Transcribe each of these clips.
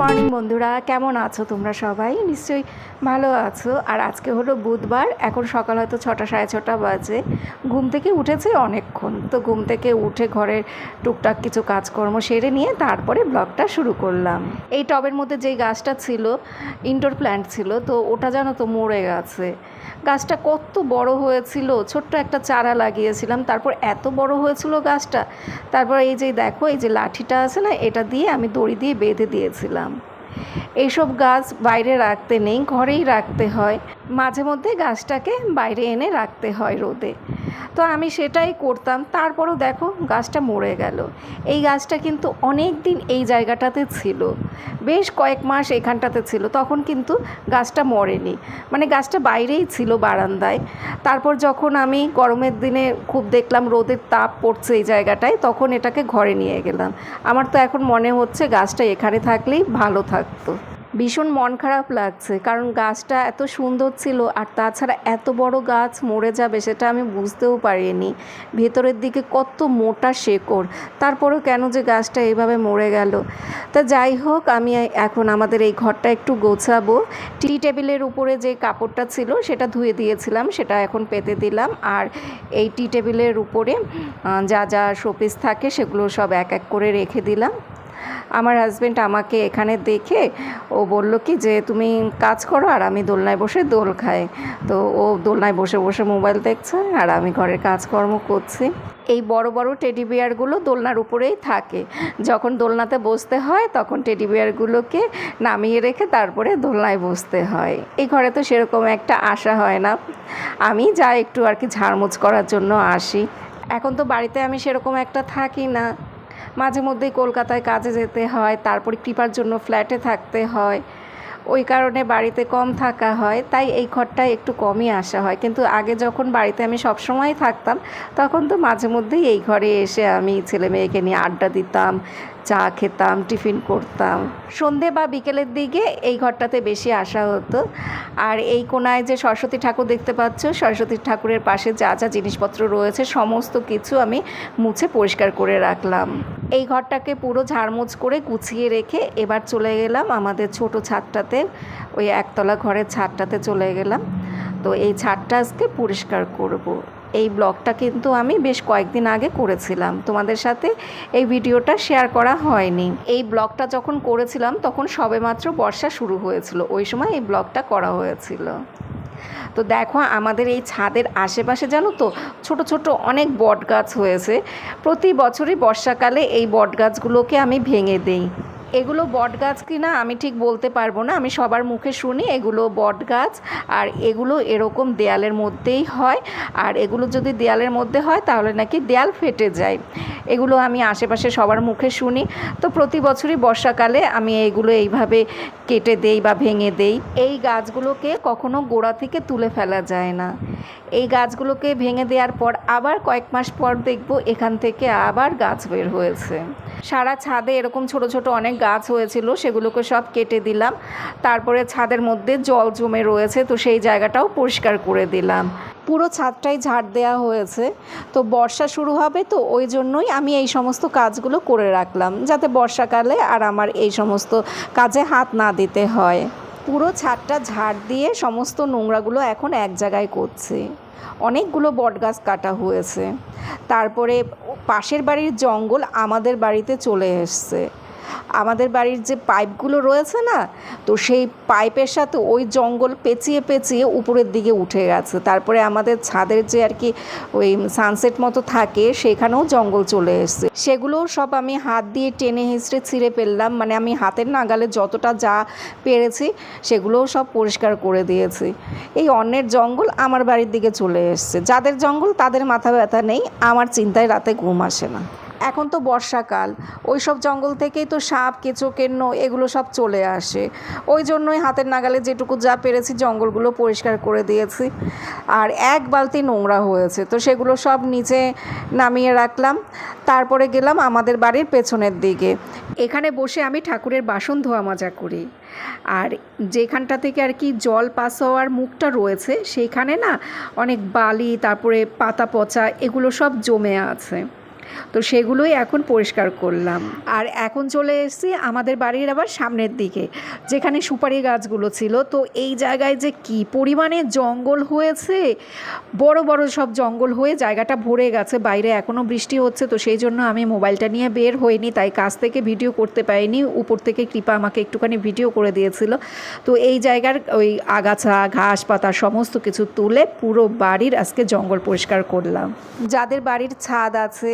Morning বন্ধুরা, কেমন আছো তোমরা সবাই? নিশ্চয়ই ভালো আছো। আর আজকে হলো বুধবার, এখন সকাল হয়তো ছটা, সাড়ে ছটা বাজে। ঘুম থেকে উঠেছে অনেকক্ষণ। তো ঘুম থেকে উঠে ঘরের টুকটাক কিছু কাজকর্ম সেরে নিয়ে তারপরে ব্লগটা শুরু করলাম। এই টবের মধ্যে যেই গাছটা ছিল ইনডোর প্ল্যান্ট ছিল, তো ওটা যেন তো মরে গেছে। গাছটা কত বড় হয়েছিল, ছোট্ট একটা চারা লাগিয়েছিলাম, তারপর এত বড় হয়েছিল গাছটা। তারপর এই যে দেখো, এই যে লাঠিটা আছে না, এটা দিয়ে আমি দড়ি দিয়ে বেঁধে দিয়েছিলাম। এইসব গাছ বাইরে রাখতে নেই, ঘরেই রাখতে হয়। মাঝে মধ্যে গাছটাকে বাইরে এনে রাখতে হয় রোদে। তো আমি সেটাই করতাম। তারপরও দেখো গাছটা মরে গেল। এই গাছটা কিন্তু অনেক দিন এই জায়গাটাতে ছিল। বেশ কয়েক মাস এখানটাতে ছিল। তখন কিন্তু গাছটা মরেনি। মানে গাছটা বাইরেই ছিল বারান্দায়। তারপর যখন আমি গরমের দিনে খুব দেখলাম রোদের তাপ পড়ছে এই জায়গাটায়, তখন এটাকে ঘরে নিয়ে গেলাম। আমার তো এখন মনে হচ্ছে গাছটা এখানে থাকলেই ভালো থাকতো। ভীষণ মন খারাপ লাগছে, কারণ গাছটা এত সুন্দর ছিল আর তাছাড়া এত বড় গাছ মরে যাবে সেটা আমি বুঝতেও পারিনি। ভেতরের দিকে কত মোটা শেকড়, তারপরেও কেন যে গাছটা এইভাবে মরে গেল। তা যাই হোক, আমি এখন আমাদের এই ঘরটা একটু গোছাবো। টি টেবিলের উপরে যে কাপড়টা ছিল সেটা ধুয়ে দিয়েছিলাম, সেটা এখন পেতে দিলাম। আর এই টি টেবিলের উপরে যা যা শোপিস থাকে সেগুলো সব এক এক করে রেখে দিলাম। আমার হাজব্যান্ড আমাকে এখানে দেখে ও বলল কি যে তুমি কাজ করো আর আমি দোলনায় বসে দোল খাই। তো ও দোলনায় বসে বসে মোবাইল দেখছে আর আমি ঘরের কাজকর্ম করছি। এই বড় বড় টেডি বিয়ারগুলো দোলনার উপরেই থাকে। যখন দোলনাতে বসতে হয় তখন টেডি বিয়ারগুলোকে নামিয়ে রেখে তারপরে দোলনায় বসতে হয়। এই ঘরে তো সেরকম একটা আশা হয় না। আমি যা একটু আর কি ঝাড়মুছ করার জন্য আসি। এখন তো বাড়িতে আমি সেরকম একটা থাকি না। মাঝে মধ্যেই কলকাতায় কাজে যেতে হয়, তারপরে কৃপার জন্য ফ্ল্যাটে থাকতে হয়। ওই কারণে বাড়িতে কম থাকা হয়, তাই এই ঘরটায় একটু কমই আসা হয়। কিন্তু আগে যখন বাড়িতে আমি সবসময় থাকতাম, তখন তো মাঝে মধ্যেই এই ঘরে এসে আমি ছেলে মেয়েকে নিয়ে আড্ডা দিতাম চা খেতাম, টিফিন করতাম। সন্ধে বা বিকেলের দিকে এই ঘরটাতে বেশি আসা হতো। আর এই কোনায় যে সরস্বতী ঠাকুর দেখতে পাচ্ছ, সরস্বতী ঠাকুরের পাশে যা যা জিনিসপত্র রয়েছে, সমস্ত কিছু আমি মুছে পরিষ্কার করে রাখলাম। এই ঘরটাকে পুরো ঝাড়মুছ করে গুছিয়ে রেখে এবার চলে গেলাম আমাদের ছোট ছাদটাতে, ওই একতলা ঘরের ছাদটাতে চলে গেলাম। তো এই ছাদটা আজকে পরিষ্কার করব। এই ব্লগটা কিন্তু আমি বেশ কয়েকদিন আগে করেছিলাম। তোমাদের সাথে এই ভিডিওটা শেয়ার করা হয়নি। এই ব্লগটা যখন করেছিলাম, তখন সবেমাত্র বর্ষা শুরু হয়েছিল। ওই সময় এই ব্লগটা করা হয়েছিল। তো দেখো, আমাদের এই ছাদের আশেপাশে জানো তো, ছোট ছোট অনেক বট গাছ হয়েছে। প্রতি বছরই বর্ষাকালে এই বট গাছগুলোকে আমি ভেঙে দেই। এগুলো বট গাছ কি না আমি ঠিক বলতে পারব না, আমি সবার মুখে শুনি এগুলো বট গাছ, আর এগুলো এরকম দেয়ালের মধ্যেই হয়, আর এগুলো যদি দেয়ালের মধ্যে হয় তাহলে নাকি দেয়াল ফেটে যায়। এগুলো আমি আশেপাশে সবার মুখে শুনি। তো প্রতি বছরই বর্ষাকালে আমি এগুলো এইভাবে কেটে দেই বা ভেঙে দেই। এই গাছগুলোকে কখনো গোড়া থেকে তুলে ফেলা যায় না। এই গাছগুলোকে ভেঙে দেওয়ার পর আবার কয়েক মাস পর দেখব এখান থেকে আবার গাছ বের হয়েছে। সারা ছাদে এরকম ছোট ছোট অনেক গাছ হয়েছিল, সেগুলোকে সব কেটে দিলাম। তারপরে ছাদের মধ্যে জল জমে রয়েছে, তো সেই জায়গাটাও পরিষ্কার করে দিলাম। পুরো ছাদটাই ঝাড় দেওয়া হয়েছে, তো বর্ষা শুরু হবে তো ওই জন্যই আমি এই সমস্ত কাজগুলো করে রাখলাম, যাতে বর্ষাকালে আর আমার এই সমস্ত কাজে হাত না দিতে হয়। পুরো ছাদটা ঝাড় দিয়ে সমস্ত নোংরাগুলো এখন এক জায়গায় করছে। অনেকগুলো বটগাছ কাটা হয়েছে। তারপরে পাশের বাড়ির জঙ্গল আমাদের বাড়িতে চলে এসছে। আমাদের বাড়ির যে পাইপগুলো রয়েছে না, তো সেই পাইপের সাথে ওই জঙ্গল পেঁচিয়ে পেঁচিয়ে উপরের দিকে উঠে গেছে। তারপরে আমাদের ছাদের যে আর কি ওই সানসেট মতো থাকে, সেখানেও জঙ্গল চলে এসছে। সেগুলোও সব আমি হাত দিয়ে টেনে হিঁচড়ে ছিঁড়ে ফেললাম মানে আমি হাতের নাগালে যতটা যা পেরেছি, সেগুলোও সব পরিষ্কার করে দিয়েছি। এই অন্যের জঙ্গল আমার বাড়ির দিকে চলে এসছে। যাদের জঙ্গল, তাদের মাথা ব্যথা নেই, আমার চিন্তায় রাতে ঘুম আসে না। এখন তো বর্ষাকাল। ওই সব জঙ্গল থেকেই তো সাপ, কেঁচো, কেন্ন এগুলো সব চলে আসে। ওই জন্যই হাতের নাগালে যেটুকু যা পেরেছি জঙ্গলগুলো পরিষ্কার করে দিয়েছি। আর এক বালতি নোংরা হয়েছে, তো সেগুলো সব নিচে নামিয়ে রাখলাম। তারপরে গেলাম আমাদের বাড়ির পেছনের দিকে। এখানে বসে আমি ঠাকুরের বাসন ধোয়া মাজা করি। আর যেখানটা থেকে আর কি জল পাস হওয়ার মুখটা রয়েছে, সেইখানে না অনেক বালি, তারপরে পাতা পচা এগুলো সব জমে আছে। তো সেগুলোই এখন পরিষ্কার করলাম। আর এখন চলে এসেছি আমাদের বাড়ির আবার সামনের দিকে, যেখানে সুপারি গাছগুলো ছিল। তো এই জায়গায় যে কি পরিমাণে জঙ্গল হয়েছে, বড় বড় সব জঙ্গল হয়ে জায়গাটা ভরে গেছে। বাইরে এখনও বৃষ্টি হচ্ছে, তো সেই জন্য আমি মোবাইলটা নিয়ে বের হইনি, তাই কাছ থেকে ভিডিও করতে পারিনি। উপর থেকে কৃপা আমাকে একটুখানি ভিডিও করে দিয়েছিল। তো এই জায়গার ওই আগাছা, ঘাস পাতা সমস্ত কিছু তুলে পুরো বাড়ির আজকে জঙ্গল পরিষ্কার করলাম। যাদের বাড়ির ছাদ আছে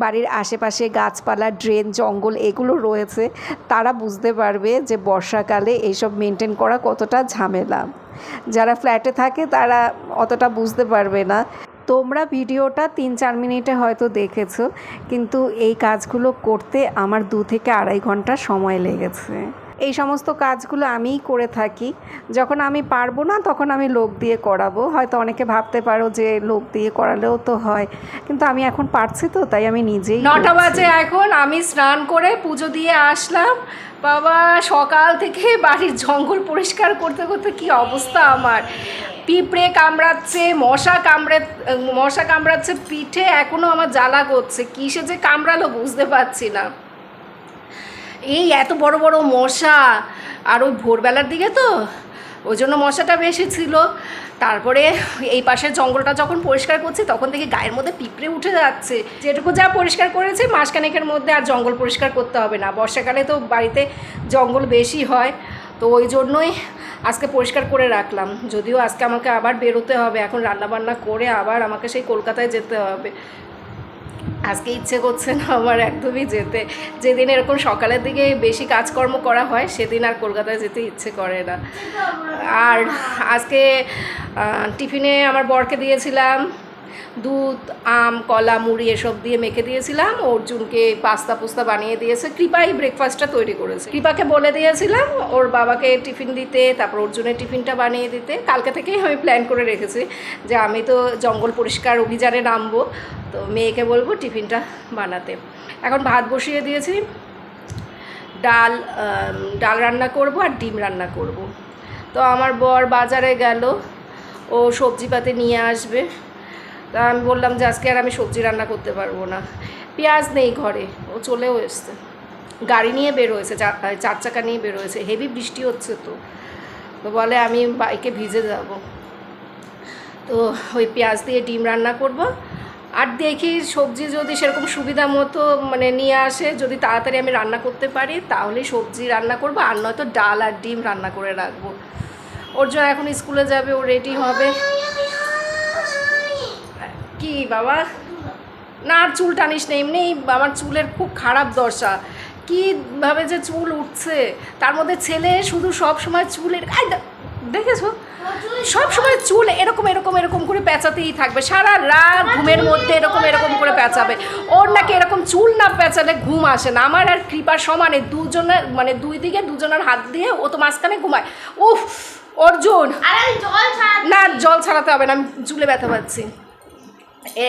বাড়ির আশেপাশে গাছপালা, ড্রেন, জঙ্গল এগুলো রয়েছে। তারা বুঝতে পারবে যে বর্ষাকালে এইসব মেনটেন করা কতটা ঝামেলা। যারা ফ্ল্যাটে থাকে তারা অতটা বুঝতে পারবে না। তোমরা ভিডিওটা তিন চার মিনিটে হয়তো দেখেছ, কিন্তু এই কাজগুলো করতে আমার দু থেকে আড়াই ঘণ্টা সময় লেগেছে। এই সমস্ত কাজগুলো আমিই করে থাকি। যখন আমি পারব না তখন আমি লোক দিয়ে করাবো। হয়তো অনেকে ভাবতে পারো যে লোক দিয়ে করালেও তো হয়। কিন্তু আমি এখন পারছি তো তাই আমি নিজেই নটা বাজে এখন আমি স্নান করে পুজো দিয়ে আসলাম। বাবা সকাল থেকে বাড়ির জঙ্গল পরিষ্কার করতে করতে কি অবস্থা আমার। পিঁপড়ে কামড়াচ্ছে মশা কামড়ে মশা কামড়াচ্ছে পিঠে এখনও আমার জ্বালা করছে। কিসে যে কামড়ালো বুঝতে পারছি না। এই এত বড় বড় মশা, আর ওই ভোরবেলার দিকে তো? ওই জন্য মশাটা বেশি ছিল। তারপরে এই পাশের জঙ্গলটা যখন পরিষ্কার করছি, তখন দেখি গায়ের মধ্যে পিঁপড়ে উঠে যাচ্ছে। যেটুকু যা পরিষ্কার করেছি, মাসখানেকের মধ্যে আর জঙ্গল পরিষ্কার করতে হবে না। বর্ষাকালে তো বাড়িতে জঙ্গল বেশি হয়, তো ওই জন্যই আজকে পরিষ্কার করে রাখলাম। যদিও আজকে আমাকে আবার বেরোতে হবে, এখন রান্নাবান্না করে আবার আমাকে সেই কলকাতায় যেতে হবে। আজকে ইচ্ছে করছে না আমার একদমই যেতে। যেদিন এরকম সকালের দিকে বেশি কাজকর্ম করা হয়, সেদিন আর কলকাতায় যেতে ইচ্ছে করে না। আর আজকে টিফিনে আমার বরকে দিয়েছিলাম। দুধ, আম, কলা, মুড়ি এসব দিয়ে মেখে দিয়েছিলাম। অর্জুনকে পাস্তা পোস্তা বানিয়ে দিয়েছে। কৃপাই ব্রেকফাস্টটা তৈরি করেছে। কৃপাকে বলে দিয়েছিলাম, ওর বাবাকে টিফিন দিতে, তারপর অর্জুনের টিফিনটা বানিয়ে দিতে। কালকে থেকেই আমি প্ল্যান করে রেখেছি যে আমি তো জঙ্গল পরিষ্কার অভিযানে নামবো, তো মেয়েকে বলব টিফিনটা বানাতে। এখন ভাত বসিয়ে দিয়েছি। ডাল ডাল রান্না করব আর ডিম রান্না করব। তো আমার বর বাজারে গেল, ও সবজিপাতি নিয়ে আসবে। তা আমি বললাম যে আজকে আর আমি সবজি রান্না করতে পারব না। পেঁয়াজ নেই ঘরে, ও চলেও এসছে। গাড়ি নিয়ে বের হয়েছে চার চাকা নিয়ে বের হয়েছে। হেভি বৃষ্টি হচ্ছে তো। তো বলে আমি বাইকে ভিজে যাব। তো ওই পেঁয়াজ দিয়ে ডিম রান্না করব। আর দেখি সবজি যদি সেরকম সুবিধা মতো মানে নিয়ে আসে, যদি তাড়াতাড়ি আমি রান্না করতে পারি, তাহলে সবজি রান্না করব। আর নয়তো ডাল আর ডিম রান্না করে রাখব। ওর জন্য এখন স্কুলে যাবে, ও রেডি হবে। কি বাবা? না আর চুল টানিস না এমনি আমার চুলের খুব খারাপ দশা। কীভাবে যে চুল উঠছে? তার মধ্যে ছেলে শুধু সব সময় চুলের দেখেছ? সব সময় চুল এরকম এরকম এরকম করে পেঁচাতেই থাকবে। সারা রাত ঘুমের মধ্যে এরকম এরকম করে পেঁচাবে। ওর নাকি এরকম চুল না পেঁচালে ঘুম আসে না। আমার আর কৃপার সমানে দুজনের মানে দুই দিকে দুজনের হাত দিয়ে ও তো মাঝখানে ঘুমায়। উফ অর্জুন। না জল ছাড়াতে হবে না আমি চুলে ব্যথা পাচ্ছি।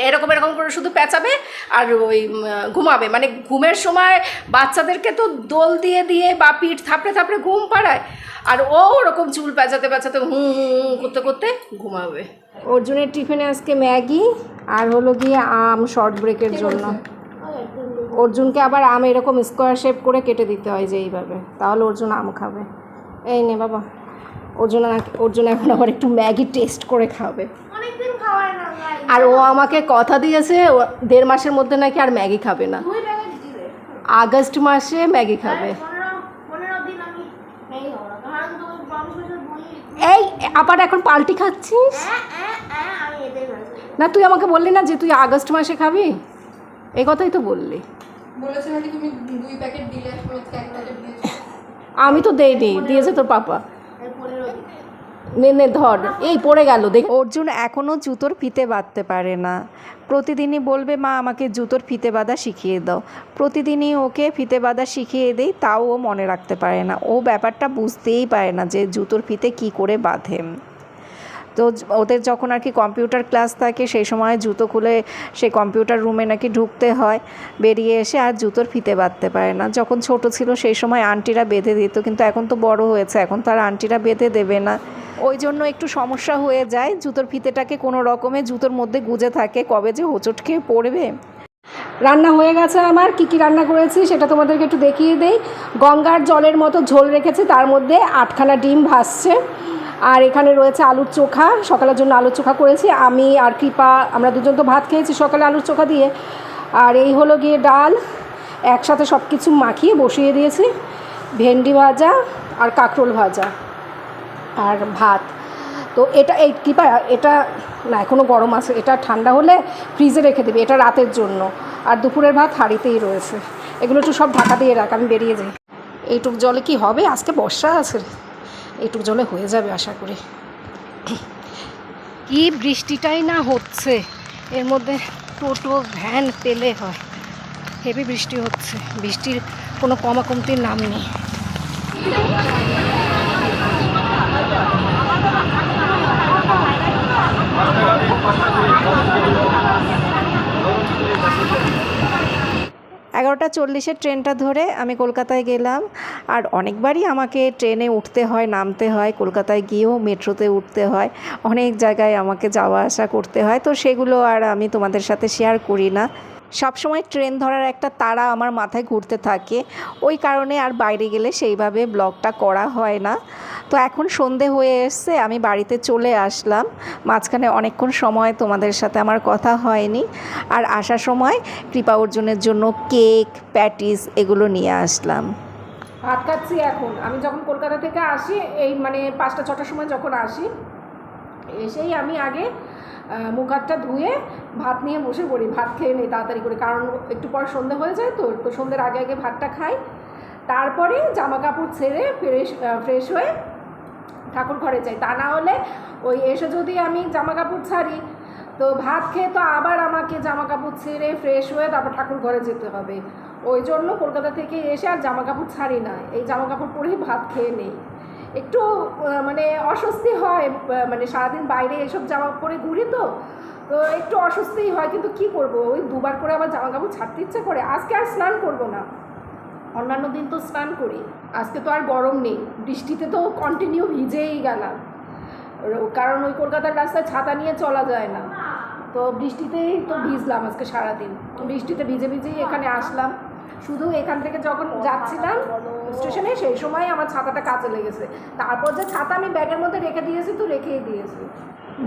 এরকম এরকম করে শুধু পেঁচাবে আর ওই ঘুমাবে। মানে ঘুমের সময় বাচ্চাদেরকে তো দোল দিয়ে দিয়ে বা পিঠ থাপড়ে থাপড়ে ঘুম পাড়ায়। আর ও ওরকম চুল পেঁচাতে পেঁচাতে হুম হুম করতে করতে ঘুমাবে। অর্জুনের টিফিনে আজকে ম্যাগি আর হলো গিয়ে আম শর্ট ব্রেকের জন্য। অর্জুনকে আবার আম এরকম স্কোয়ার শেপ করে কেটে দিতে হয় যে এইভাবে। তাহলে অর্জুন আম খাবে। এই নে বাবা অর্জুন অর্জুন এখন আবার একটু ম্যাগি টেস্ট করে খাবে অনেকদিন খাওয়ায় না ভাই আর ও আমাকে কথা দিয়েছে ও দেড় মাসের মধ্যে নাকি আর ম্যাগি খাবে না। আগস্ট মাসে ম্যাগি খাবে। করে বলি এই আবার এখন পাল্টি খাচ্ছিস? হ্যাঁ হ্যাঁ হ্যাঁ না তুই আমাকে বললি না যে তুই আগস্ট মাসে খাবি? এই কথাই তো বললি। বলেছে নাকি তুমি দুই প্যাকেট দিলে আমি তো দেইনি দিয়েছে তোর পাপা। নে নে, ধর। এই পড়ে গেল, দেখ। অর্জুন এখনও জুতোর ফিতে বাঁধতে পারে না। প্রতিদিনই বলবে, মা, আমাকে জুতোর ফিতে বাঁধা শিখিয়ে দাও। প্রতিদিনই ওকে ফিতে বাঁধা শিখিয়ে দেই, তাও ও মনে রাখতে পারে না। ও ব্যাপারটা বুঝতেই পারে না যে জুতোর ফিতে কি করে বাঁধে। তো ওদের যখন আর কি কম্পিউটার ক্লাস থাকে, সেই সময় জুতো খুলে সেই কম্পিউটার রুমে নাকি ঢুকতে হয়, বেরিয়ে এসে আর জুতোর ফিতে বাঁধতে পারে না। যখন ছোট ছিল সেই সময় আন্টিরা বেঁধে দিত, কিন্তু এখন তো বড় হয়েছে, এখন তো আর আন্টিরা বেঁধে দেবে না। ওই জন্য একটু সমস্যা হয়ে যায়, জুতোর ফিতেটাকে কোনো রকমে জুতোর মধ্যে গুজে থাকে, কবে যে হোঁচট খেয়ে পড়বে। রান্না হয়ে গেছে আমার, কি কি রান্না করেছি সেটা তোমাদেরকে একটু দেখিয়ে দেই। গঙ্গার জলের মতো ঝোল রেখেছি, তার মধ্যে আটখানা ডিম ভাসছে আর এখানে রয়েছে আলুর চোখা। সকালের জন্য আলুর চোখা করেছি। আমি আর কৃপা, আমরা দুজন তো ভাত খেয়েছি সকালে আলুর চোখা দিয়ে। আর এই হলো গিয়ে ডাল। একসাথে সব কিছু মাখিয়ে বসিয়ে দিয়েছি। ভেন্ডি ভাজা আর কাঁকরোল ভাজা আর ভাত। তো এটা, এই কৃপা, এটা না এখনও গরম আছে। এটা ঠান্ডা হলে ফ্রিজে রেখে দেবে। এটা রাতের জন্য। আর দুপুরের ভাত হাঁড়িতেই রয়েছে। এগুলো একটু সব ঢাকা দিয়ে রাখ, আমি বেরিয়ে যাই। এইটুক জলে কি হবে? আজকে বর্ষা আছে। এইটুক জলে হয়ে যাবে আশা করি। কি বৃষ্টিটাই না হচ্ছে। এর মধ্যে টোটো, ভ্যান পেলে হয়। হেভি বৃষ্টি হচ্ছে। বৃষ্টির কোনো কমাকমতির নাম নেই। এগারোটা চল্লিশের ট্রেনটা ধরে আমি কলকাতায় গেলাম। আর অনেকবারই আমাকে ট্রেনে উঠতে হয়, নামতে হয়, কলকাতায় গিয়েও মেট্রোতে উঠতে হয়, অনেক জায়গায় আমাকে যাওয়া আসা করতে হয়। তো সেগুলো আর আমি তোমাদের সাথে শেয়ার করি না। সবসময় ট্রেন ধরার একটা তারা আমার মাথায় ঘুরতে থাকে। ওই কারণে আর বাইরে গেলে সেইভাবে ব্লগটা করা হয় না। তো এখন সন্ধে হয়ে এসছে, আমি বাড়িতে চলে আসলাম। মাঝখানে অনেকক্ষণ সময় তোমাদের সাথে আমার কথা হয়নি। আর আসার সময় কৃপা অর্জুনের জন্য কেক, প্যাটিস এগুলো নিয়ে আসলাম। ভাত খাচ্ছি এখন। আমি যখন কলকাতা থেকে আসি, এই মানে পাঁচটা, ছটার সময় যখন আসি এসেই আমি আগে মুখ হাতটা ধুয়ে ভাত নিয়ে বসে পড়ি, ভাত খেয়ে নিই তাড়াতাড়ি করে। কারণ একটু পর সন্ধে হয়ে যায় তো তো সন্ধ্যের আগে আগে ভাতটা খাই। তারপরে জামা কাপড় ছেড়ে ফ্রেশ ফ্রেশ হয়ে ঠাকুর ঘরে যাই। তা না হলে ওই এসে যদি আমি জামা কাপড় ছাড়ি, তো ভাত খেয়ে তো আবার আমাকে জামা কাপড় ছেড়ে ফ্রেশ হয়ে তারপর ঠাকুর ঘরে যেতে হবে। ওই জন্য কলকাতা থেকে এসে আর জামা কাপড় ছাড়ি না। এই জামা কাপড় পরেই ভাত খেয়ে নেই। একটু মানে অস্বস্তি হয় মানে সারাদিন বাইরে এসব জামা পরে ঘুরি তো তো একটু অস্বস্তিই হয়, কিন্তু কি করব? ওই দুবার করে আবার জামা কাপড় ছাড়তে ইচ্ছে করে, আজকে আর স্নান করব না। অন্যান্য দিন তো স্নান করি। আজকে তো আর গরম নেই, বৃষ্টিতে তো কন্টিনিউ ভিজেই গেলাম। কারণ ওই কলকাতার রাস্তায় ছাতা নিয়ে চলা যায় না। তো বৃষ্টিতেই তো ভিজলাম আজকে সারাদিন। বৃষ্টিতে ভিজে ভিজেই এখানে আসলাম। শুধু এখান থেকে যখন যাচ্ছিলাম স্টেশনে, সেই সময় আমার ছাতাটা কাজে লেগেছে। তারপর যে ছাতা আমি ব্যাগের মধ্যে রেখে দিয়েছি, তো রেখেই দিয়েছি।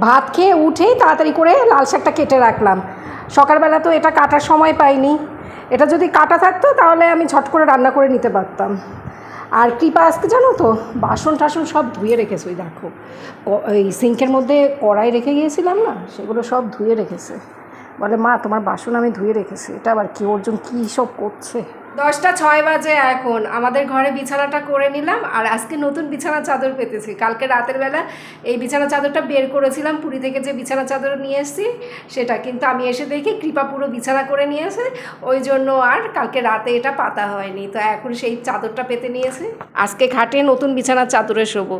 ভাত খেয়ে উঠেই তাড়াতাড়ি করে লাল শাকটা কেটে রাখলাম। সকালবেলা তো এটা কাটার সময় পাইনি। এটা যদি কাটা থাকতো, তাহলে আমি ছট করে রান্না করে নিতে পারতাম। আর কৃপা আজকে জানো তো, বাসন টাসন সব ধুয়ে রেখেছে, ওই দেখো। এই সিঙ্কের মধ্যে কড়াই রেখে গিয়েছিলাম না, সেগুলো সব ধুয়ে রেখেছে। বলে, মা, তোমার বাসন আমি ধুয়ে রেখেছি। এটা আবার কি? অর্জুন কী সব করছে? দশটা ছয় বাজে এখন। আমাদের ঘরে বিছানাটা করে নিলাম আর আজকে নতুন বিছানা চাদর পেতেছি। কালকে রাতের বেলা এই বিছানা চাদরটা বের করেছিলাম পুরী থেকে যে বিছানা চাদর নিয়ে এসেছি, সেটা। কিন্তু আমি এসে দেখি কৃপা পুরো বিছানা করে নিয়েছে। ওই জন্য আর কালকে রাতে এটা পাতা হয়নি। তো এখন সেই চাদরটা পেতে নিয়েছে। আজকে ঘাটে নতুন বিছানার চাদরে শোবো।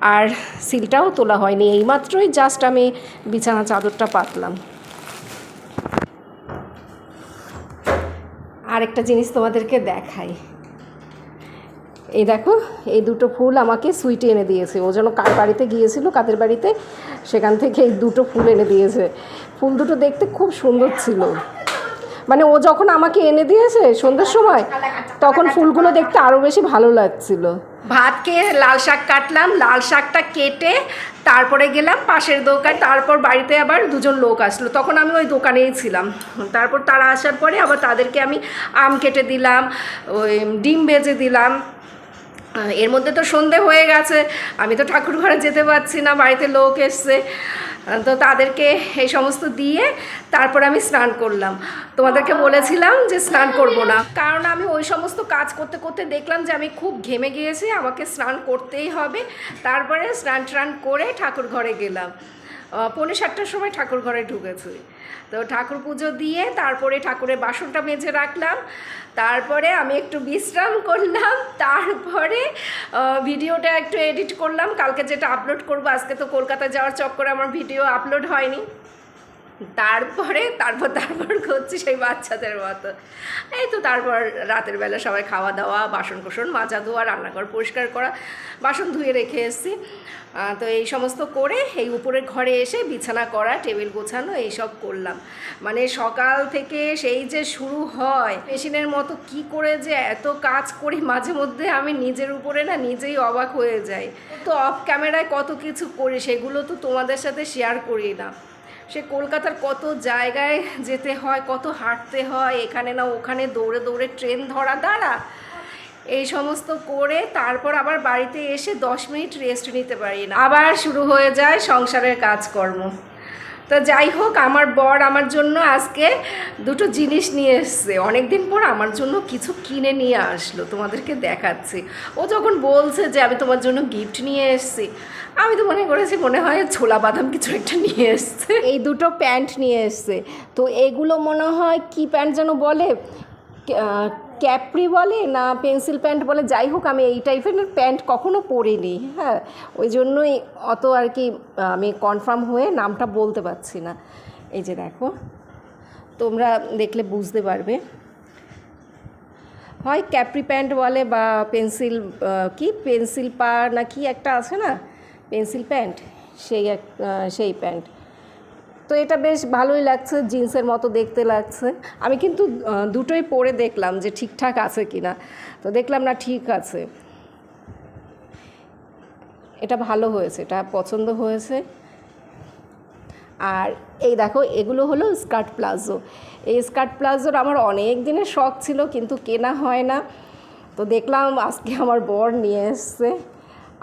আর সিলটাও তোলা হয়নি। এইমাত্রই জাস্ট আমি বিছানা চাদরটা পাতলাম। আরেকটা জিনিস তোমাদেরকে দেখাই। এই দেখো, এই দুটো ফুল আমাকে সুইটে এনে দিয়েছে। ও যেন কার বাড়িতে গিয়েছিল, কাদের বাড়িতে, সেখান থেকে এই দুটো ফুল এনে দিয়েছে। ফুল দুটো দেখতে খুব সুন্দর ছিল। মানে ও যখন আমাকে এনে দিয়েছে সন্ধ্যের সময়, তখন ফুলগুলো দেখতে আরও বেশি ভালো লাগছিল। ভাত খেয়ে লাল শাক কাটলাম, লাল শাকটা কেটে তারপরে গেলাম পাশের দোকান, তারপর বাড়িতে আবার দুজন লোক আসলো। তখন আমি ওই দোকানেই ছিলাম। তারপর তারা আসার পরে আবার তাদেরকে আমি আম কেটে দিলাম, ওই ডিম ভেজে দিলাম। এর মধ্যে তো সন্ধে হয়ে গেছে, আমি তো ঠাকুর ঘরে যেতে পারছি না, বাড়িতে লোক এসছে। তো তাদেরকে এই সমস্ত দিয়ে তারপর আমি স্নান করলাম। তোমাদেরকে বলেছিলাম যে স্নান করব না। কারণ আমি ওই সমস্ত কাজ করতে করতে দেখলাম যে আমি খুব ঘেমে গিয়েছি, আমাকে স্নান করতেই হবে। তারপরে স্নান টান করে ঠাকুর ঘরে গেলাম। পৌনে সাতটার সময় ঠাকুর ঘরে ঢুকেছি। তো ঠাকুর পুজো দিয়ে তারপরে ঠাকুরের বাসনটা মেজে রাখলাম, তারপরে আমি একটু বিশ্রাম করলাম, তারপরে ভিডিওটা একটু এডিট করলাম। কালকে যেটা আপলোড করব, আজকে তো কলকাতা যাওয়ার চক্করে আমার ভিডিও আপলোড হয়নি। তারপরে, তারপর তারপর করছি সেই বাচ্চাদের মতো। এই তো তারপর রাতের বেলা সবাই খাওয়া দাওয়া বাসন কোসন মাজা ধোয়া, রান্নাঘর পরিষ্কার করা, বাসন ধুয়ে রেখে এসেছি। তো এই সমস্ত করে এই উপরের ঘরে এসে বিছানা করা, টেবিল গোছানো, এইসব করলাম। মানে সকাল থেকে সেই যে শুরু হয়, মেশিনের মতো কি করে যে এত কাজ করি মাঝে মধ্যে আমি নিজের উপরে না নিজেই অবাক হয়ে যাই। তো অফ ক্যামেরায় কত কিছু করি সেগুলো তো তোমাদের সাথে শেয়ার করি না। সে কলকাতার কত জায়গায় যেতে হয়, কত হাঁটতে হয়, এখানে না ওখানে দৌড়ে দৌড়ে ট্রেন ধরা, দাঁড়া। এই সমস্ত করে তারপর আবার বাড়িতে এসে দশ মিনিট রেস্ট নিতে পারি না। আবার শুরু হয়ে যায় সংসারের কাজকর্ম। তো যাই হোক, আমার বর আমার জন্য আজকে দুটো জিনিস নিয়ে এসছে। অনেক দিন পর আমার জন্য কিছু কিনে নিয়ে আসলো, তোমাদেরকে দেখাচ্ছি। ও যখন বলছে যে আমি তোমার জন্য গিফট নিয়ে এসেছি, আমি তো মনে করেছি মনে হয় ছোলা বাদাম কিছু একটা নিয়ে এসছে। এই দুটো প্যান্ট নিয়ে এসছে। তো এগুলো মনে হয় কি প্যান্ট যেন বলে? ক্যাপ্রি বলে না পেন্সিল প্যান্ট বলে? যাই হোক, আমি এই টাইপের প্যান্ট কখনো পরিনি হ্যাঁ। ওই জন্যই অত আর কি, আমি কনফার্ম হয়ে নামটা বলতে পারছি না। এই যে দেখো, তোমরা দেখলে বুঝতে পারবে। হয় ক্যাপ্রি প্যান্ট বলে বা পেন্সিল কি পেন্সিল পা না কি একটা আছে না? পেন্সিল প্যান্ট, সেই এক সেই প্যান্ট। তো এটা বেশ ভালোই লাগছে, জিন্সের মতো দেখতে লাগছে। আমি কিন্তু দুটোই পরে দেখলাম যে ঠিকঠাক আছে কি না তো দেখলাম না ঠিক আছে। এটা ভালো হয়েছে, এটা পছন্দ হয়েছে। আর এই দেখো, এগুলো হলো স্কার্ট প্লাজো। এই স্কার্ট প্লাজোর আমার অনেক দিনের শখ ছিল, কিন্তু কেনা হয় না। তো দেখলাম আজকে আমার বর নিয়ে এসছে।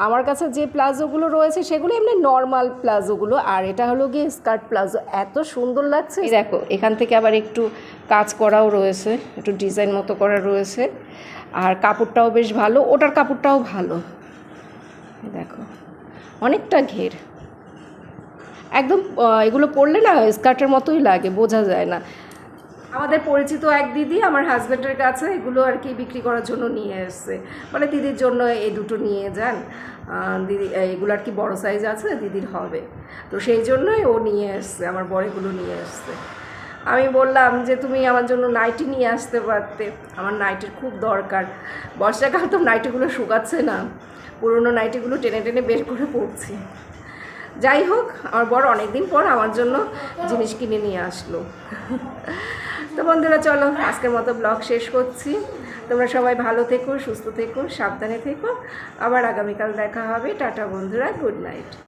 আমার কাছে যে প্লাজোগুলো রয়েছে সেগুলো এমনি নর্মাল প্লাজোগুলো। আর এটা হলো গিয়ে স্কার্ট প্লাজো। এত সুন্দর লাগছে। দেখো এখান থেকে আবার একটু কাজ করাও রয়েছে একটু ডিজাইন মতো করা রয়েছে। আর কাপড়টাও বেশ ভালো ওটার কাপড়টাও ভালো। দেখো অনেকটা ঘের। একদম এগুলো পরলে না স্কার্টের মতোই লাগে বোঝা যায় না। আমাদের পরিচিত এক দিদি আমার হাজব্যান্ডের কাছে এগুলো আর কি বিক্রি করার জন্য নিয়ে এসছে। মানে দিদির জন্য এই দুটো নিয়ে যান। দিদি এগুলো আর কি বড়ো সাইজ আছে? দিদির হবে। তো সেই জন্যই ও নিয়ে এসছে আমার বড় এগুলো নিয়ে এসছে আমি বললাম যে, তুমি আমার জন্য নাইটি নিয়ে আসতে পারতে। আমার নাইটির খুব দরকার। বর্ষাকাল তো নাইটিগুলো শুকাচ্ছে না। পুরনো নাইটিগুলো টেনে টেনে বের করে পড়ছি। যাই হোক, আমার বড় অনেকদিন পর আমার জন্য জিনিস কিনে নিয়ে আসলো। তো বন্ধুরা, চলো আজকের মতো ব্লগ শেষ করছি। তোমরা সবাই ভালো থেকো, সুস্থ থেকো, সাবধানে থেকো। আবার আগামীকাল দেখা হবে। টাটা বন্ধুরা, গুড নাইট।